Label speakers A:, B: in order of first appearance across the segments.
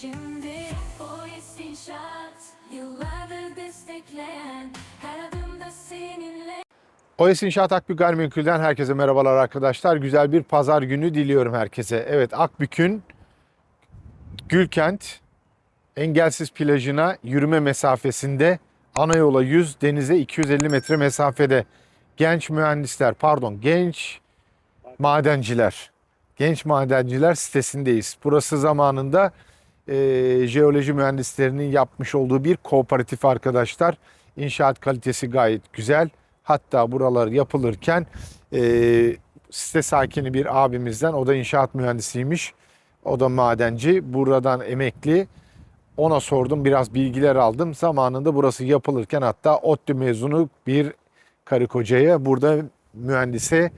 A: şimdi Polis İnşaat Yıllardır destekleyen Her adımda seninle
B: OES İnşaat Akbük Gayrimenkul'den herkese merhabalar arkadaşlar. Güzel bir pazar günü diliyorum herkese. Evet Akbük'ün Gülkent Engelsiz plajına yürüme mesafesinde ana yola 100, denize 250 metre mesafede genç mühendisler, pardon genç madenciler, genç madenciler sitesindeyiz. Burası zamanında e, jeoloji mühendislerinin yapmış olduğu bir kooperatif arkadaşlar. İnşaat kalitesi gayet güzel. Hatta buralar yapılırken e, site sakini bir abimizden, o da inşaat mühendisiymiş. O da madenci. Buradan emekli. Ona sordum, biraz bilgiler aldım. Zamanında burası yapılırken hatta ODTÜ mezunu bir karı kocaya burada mühendise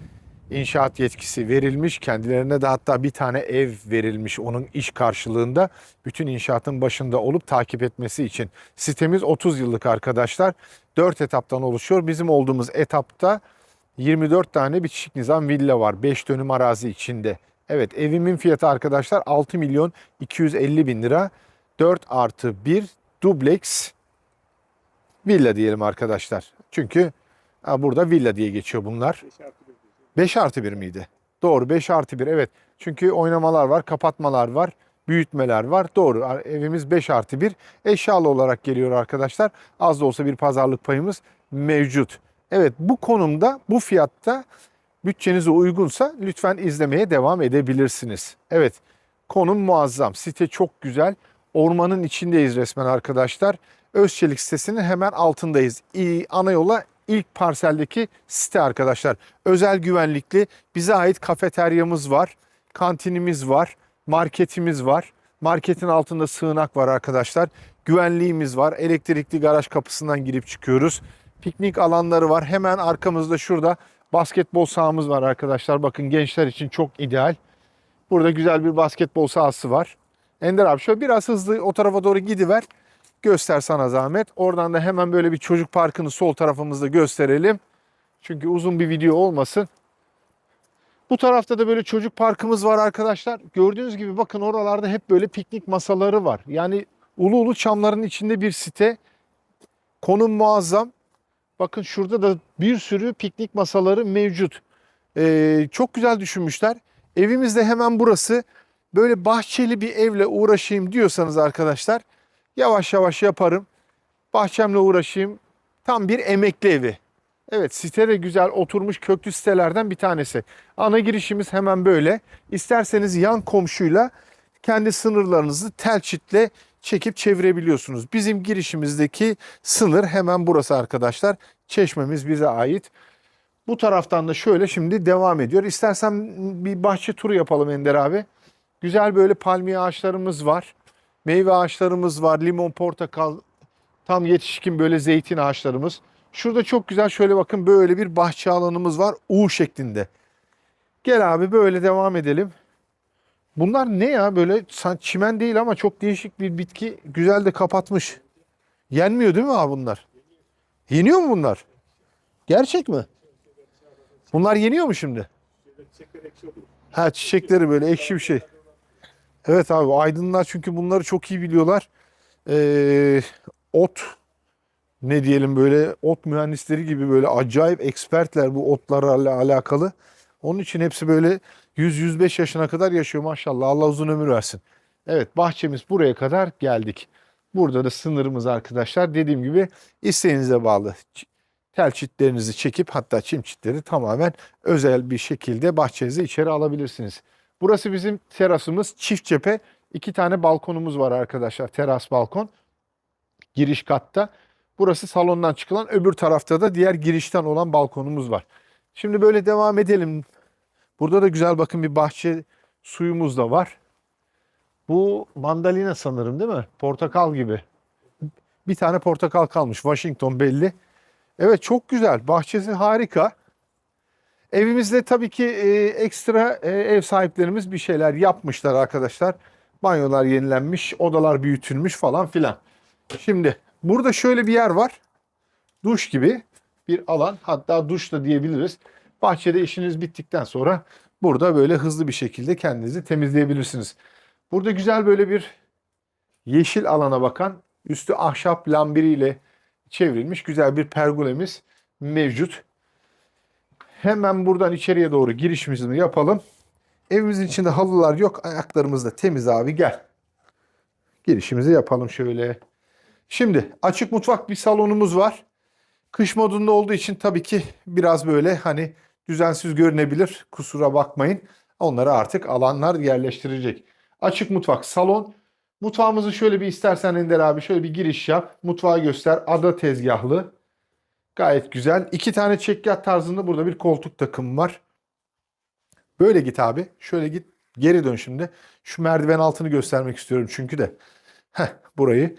B: inşaat yetkisi verilmiş. Kendilerine de hatta bir tane ev verilmiş onun iş karşılığında. Bütün inşaatın başında olup takip etmesi için. Sitemiz 30 yıllık arkadaşlar. 4 etaptan oluşuyor. Bizim olduğumuz etapta 24 tane bitişik nizam villa var. 5 dönüm arazi içinde. Evet evimin fiyatı arkadaşlar 6 milyon 250 bin lira. 4 artı 1 dubleks villa diyelim arkadaşlar. Çünkü burada villa diye geçiyor bunlar. 5 artı 1 miydi? Doğru 5 artı 1 evet. Çünkü oynamalar var, kapatmalar var, büyütmeler var. Doğru evimiz 5 artı 1. Eşyalı olarak geliyor arkadaşlar. Az da olsa bir pazarlık payımız mevcut. Evet bu konumda bu fiyatta bütçenize uygunsa lütfen izlemeye devam edebilirsiniz. Evet konum muazzam. Site çok güzel. Ormanın içindeyiz resmen arkadaşlar. Özçelik sitesinin hemen altındayız. İ- Ana yola ilk parseldeki site arkadaşlar. Özel güvenlikli bize ait kafeteryamız var. Kantinimiz var. Marketimiz var. Marketin altında sığınak var arkadaşlar. Güvenliğimiz var. Elektrikli garaj kapısından girip çıkıyoruz. Piknik alanları var. Hemen arkamızda şurada basketbol sahamız var arkadaşlar. Bakın gençler için çok ideal. Burada güzel bir basketbol sahası var. Ender abi şöyle biraz hızlı o tarafa doğru gidiver. Göster sana zahmet. Oradan da hemen böyle bir çocuk parkını sol tarafımızda gösterelim. Çünkü uzun bir video olmasın. Bu tarafta da böyle çocuk parkımız var arkadaşlar. Gördüğünüz gibi bakın oralarda hep böyle piknik masaları var. Yani ulu ulu çamların içinde bir site. Konum muazzam. Bakın şurada da bir sürü piknik masaları mevcut. Ee, çok güzel düşünmüşler. Evimiz de hemen burası. Böyle bahçeli bir evle uğraşayım diyorsanız arkadaşlar yavaş yavaş yaparım. Bahçemle uğraşayım. Tam bir emekli evi. Evet site de güzel oturmuş köklü sitelerden bir tanesi. Ana girişimiz hemen böyle. İsterseniz yan komşuyla kendi sınırlarınızı tel çitle çekip çevirebiliyorsunuz. Bizim girişimizdeki sınır hemen burası arkadaşlar. Çeşmemiz bize ait. Bu taraftan da şöyle şimdi devam ediyor. İstersen bir bahçe turu yapalım Ender abi. Güzel böyle palmiye ağaçlarımız var. Meyve ağaçlarımız var. Limon, portakal, tam yetişkin böyle zeytin ağaçlarımız. Şurada çok güzel şöyle bakın böyle bir bahçe alanımız var. U şeklinde. Gel abi böyle devam edelim. Bunlar ne ya böyle çimen değil ama çok değişik bir bitki. Güzel de kapatmış. Yenmiyor değil mi abi bunlar? Yeniyor mu bunlar? Gerçek mi? Bunlar yeniyor mu şimdi? Ha çiçekleri böyle ekşi bir şey. Evet abi aydınlar çünkü bunları çok iyi biliyorlar. Ee, ot ne diyelim böyle ot mühendisleri gibi böyle acayip ekspertler bu otlarla alakalı. Onun için hepsi böyle 100-105 yaşına kadar yaşıyor maşallah. Allah uzun ömür versin. Evet bahçemiz buraya kadar geldik. Burada da sınırımız arkadaşlar dediğim gibi isteğinize bağlı. Tel çitlerinizi çekip hatta çim çitleri tamamen özel bir şekilde bahçenize içeri alabilirsiniz. Burası bizim terasımız çift cephe. iki tane balkonumuz var arkadaşlar. Teras balkon. Giriş katta. Burası salondan çıkılan öbür tarafta da diğer girişten olan balkonumuz var. Şimdi böyle devam edelim. Burada da güzel bakın bir bahçe suyumuz da var. Bu mandalina sanırım değil mi? Portakal gibi. Bir tane portakal kalmış. Washington belli. Evet çok güzel. Bahçesi harika. Evimizde tabii ki e, ekstra e, ev sahiplerimiz bir şeyler yapmışlar arkadaşlar. Banyolar yenilenmiş, odalar büyütülmüş falan filan. Şimdi burada şöyle bir yer var. Duş gibi bir alan. Hatta duş da diyebiliriz. Bahçede işiniz bittikten sonra burada böyle hızlı bir şekilde kendinizi temizleyebilirsiniz. Burada güzel böyle bir yeşil alana bakan üstü ahşap lambiriyle çevrilmiş güzel bir pergolemiz mevcut. Hemen buradan içeriye doğru girişimizi yapalım. Evimizin içinde halılar yok. Ayaklarımız da temiz abi gel. Girişimizi yapalım şöyle. Şimdi açık mutfak bir salonumuz var. Kış modunda olduğu için tabii ki biraz böyle hani düzensiz görünebilir. Kusura bakmayın. Onları artık alanlar yerleştirecek. Açık mutfak salon. Mutfağımızı şöyle bir istersen Ender abi şöyle bir giriş yap. Mutfağı göster. Ada tezgahlı. Gayet güzel. İki tane çekyat tarzında burada bir koltuk takımı var. Böyle git abi. Şöyle git. Geri dön şimdi. Şu merdiven altını göstermek istiyorum çünkü de. Heh, burayı.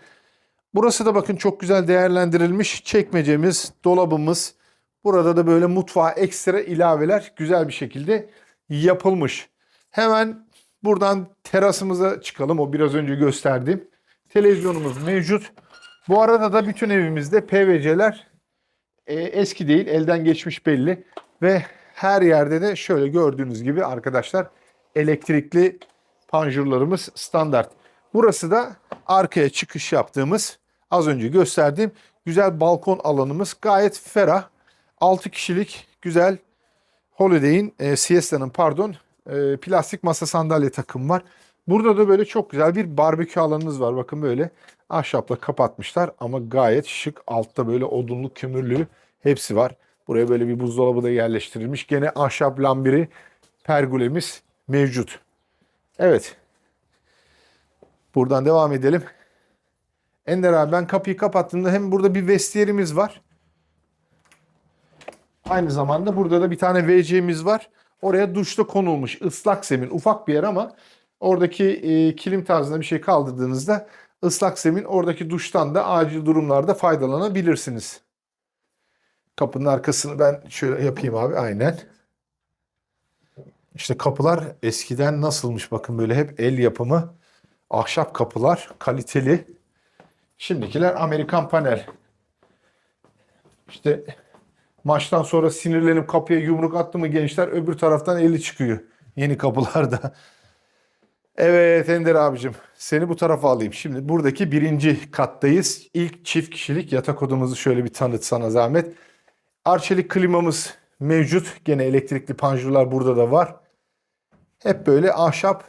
B: Burası da bakın çok güzel değerlendirilmiş. Çekmecemiz, dolabımız. Burada da böyle mutfağa ekstra ilaveler güzel bir şekilde yapılmış. Hemen buradan terasımıza çıkalım. O biraz önce gösterdiğim. Televizyonumuz mevcut. Bu arada da bütün evimizde PVC'ler e, eski değil, elden geçmiş belli. Ve her yerde de şöyle gördüğünüz gibi arkadaşlar elektrikli panjurlarımız standart. Burası da arkaya çıkış yaptığımız az önce gösterdiğim güzel balkon alanımız gayet ferah. 6 kişilik güzel Holiday'in, e, Siesta'nın pardon e, plastik masa sandalye takımı var. Burada da böyle çok güzel bir barbekü alanınız var. Bakın böyle ahşapla kapatmışlar ama gayet şık. Altta böyle odunlu kömürlü hepsi var. Buraya böyle bir buzdolabı da yerleştirilmiş. Gene ahşap lambiri pergolemiz mevcut. Evet. Buradan devam edelim. Ender abi ben kapıyı kapattığımda hem burada bir vestiyerimiz var. Aynı zamanda burada da bir tane WC'miz var. Oraya duşta konulmuş ıslak zemin ufak bir yer ama oradaki e, kilim tarzında bir şey kaldırdığınızda ıslak zemin oradaki duştan da acil durumlarda faydalanabilirsiniz. Kapının arkasını ben şöyle yapayım abi aynen. İşte kapılar eskiden nasılmış bakın böyle hep el yapımı ahşap kapılar kaliteli. Şimdikiler Amerikan panel. İşte maçtan sonra sinirlenip kapıya yumruk attı mı gençler öbür taraftan eli çıkıyor yeni kapılarda. Evet Ender abicim seni bu tarafa alayım. Şimdi buradaki birinci kattayız. İlk çift kişilik yatak odamızı şöyle bir tanıt sana zahmet. Arçelik klimamız mevcut. Gene elektrikli panjurlar burada da var. Hep böyle ahşap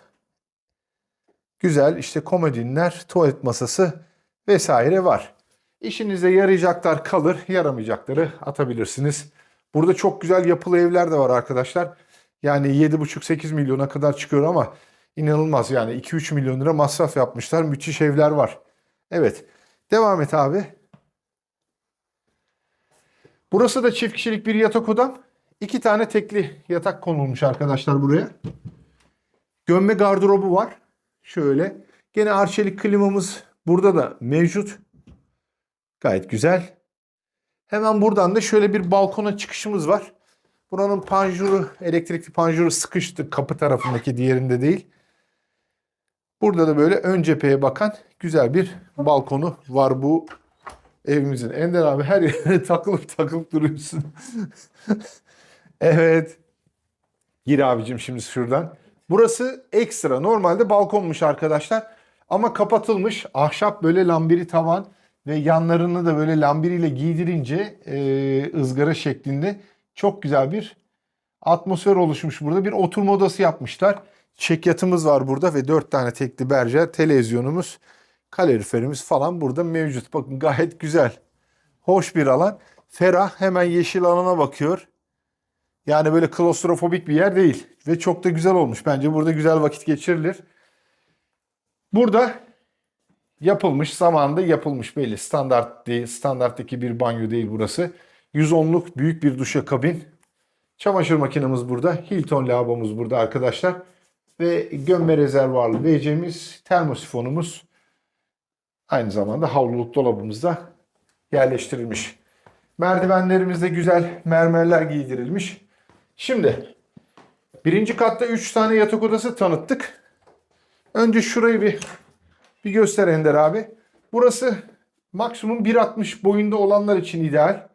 B: güzel işte komodinler, tuvalet masası vesaire var. İşinize yarayacaklar kalır, yaramayacakları atabilirsiniz. Burada çok güzel yapılı evler de var arkadaşlar. Yani 7,5-8 milyona kadar çıkıyor ama inanılmaz yani 2-3 milyon lira masraf yapmışlar. Müthiş evler var. Evet. Devam et abi. Burası da çift kişilik bir yatak odam. İki tane tekli yatak konulmuş arkadaşlar buraya. Gömme gardırobu var. Şöyle. Gene arçelik klimamız burada da mevcut. Gayet güzel. Hemen buradan da şöyle bir balkona çıkışımız var. Buranın panjuru, elektrikli panjuru sıkıştı kapı tarafındaki diğerinde değil. Burada da böyle ön cepheye bakan güzel bir balkonu var bu evimizin. Ender abi her yere takılıp takılıp duruyorsun. evet. Gir abicim şimdi şuradan. Burası ekstra. Normalde balkonmuş arkadaşlar. Ama kapatılmış. Ahşap böyle lambiri tavan ve yanlarını da böyle lambiriyle giydirince e, ızgara şeklinde çok güzel bir atmosfer oluşmuş burada. Bir oturma odası yapmışlar. Çekyatımız var burada ve 4 tane tekli berjer, televizyonumuz, kaloriferimiz falan burada mevcut. Bakın gayet güzel. Hoş bir alan. Ferah hemen yeşil alana bakıyor. Yani böyle klostrofobik bir yer değil. Ve çok da güzel olmuş. Bence burada güzel vakit geçirilir. Burada yapılmış, zamanında yapılmış belli. Standart değil, standarttaki bir banyo değil burası. 110'luk büyük bir duşakabin. Çamaşır makinemiz burada. Hilton lavabomuz burada arkadaşlar. Ve gömme rezervuarlı WC'miz, termosifonumuz. Aynı zamanda havluluk dolabımız da yerleştirilmiş. Merdivenlerimizde güzel mermerler giydirilmiş. Şimdi birinci katta 3 tane yatak odası tanıttık. Önce şurayı bir bir göster Ender abi. Burası maksimum 1.60 boyunda olanlar için ideal.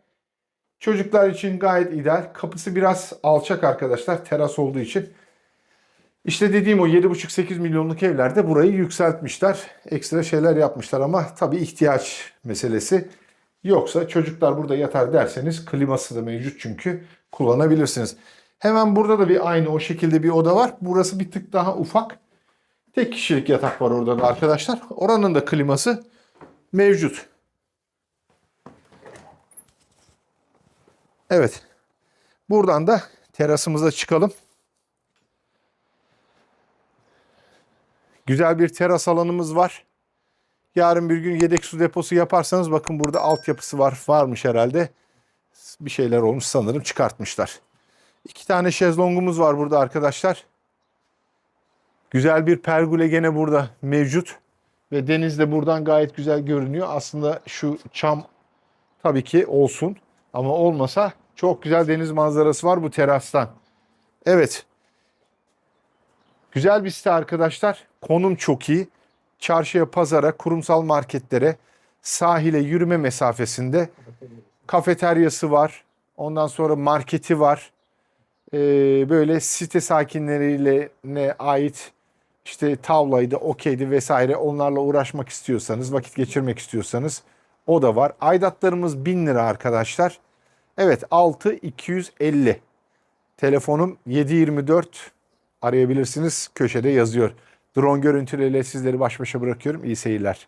B: Çocuklar için gayet ideal. Kapısı biraz alçak arkadaşlar teras olduğu için. İşte dediğim o 7,5-8 milyonluk evlerde burayı yükseltmişler. Ekstra şeyler yapmışlar ama tabii ihtiyaç meselesi. Yoksa çocuklar burada yatar derseniz kliması da mevcut çünkü kullanabilirsiniz. Hemen burada da bir aynı o şekilde bir oda var. Burası bir tık daha ufak. Tek kişilik yatak var orada da arkadaşlar. Oranın da kliması mevcut. Evet. Buradan da terasımıza çıkalım. Güzel bir teras alanımız var. Yarın bir gün yedek su deposu yaparsanız bakın burada altyapısı var. Varmış herhalde. Bir şeyler olmuş sanırım çıkartmışlar. İki tane şezlongumuz var burada arkadaşlar. Güzel bir pergole gene burada mevcut. Ve deniz de buradan gayet güzel görünüyor. Aslında şu çam tabii ki olsun. Ama olmasa çok güzel deniz manzarası var bu terastan. Evet. Güzel bir site arkadaşlar. Konum çok iyi. Çarşıya, pazara, kurumsal marketlere, sahile yürüme mesafesinde. Kafeteryası var. Ondan sonra marketi var. Ee, böyle site sakinleriyle ne ait işte tavlaydı, okeydi vesaire onlarla uğraşmak istiyorsanız, vakit geçirmek istiyorsanız o da var. Aidatlarımız 1000 lira arkadaşlar. Evet 6250. Telefonum 724 arayabilirsiniz. Köşede yazıyor. Drone görüntüleriyle sizleri baş başa bırakıyorum. İyi seyirler.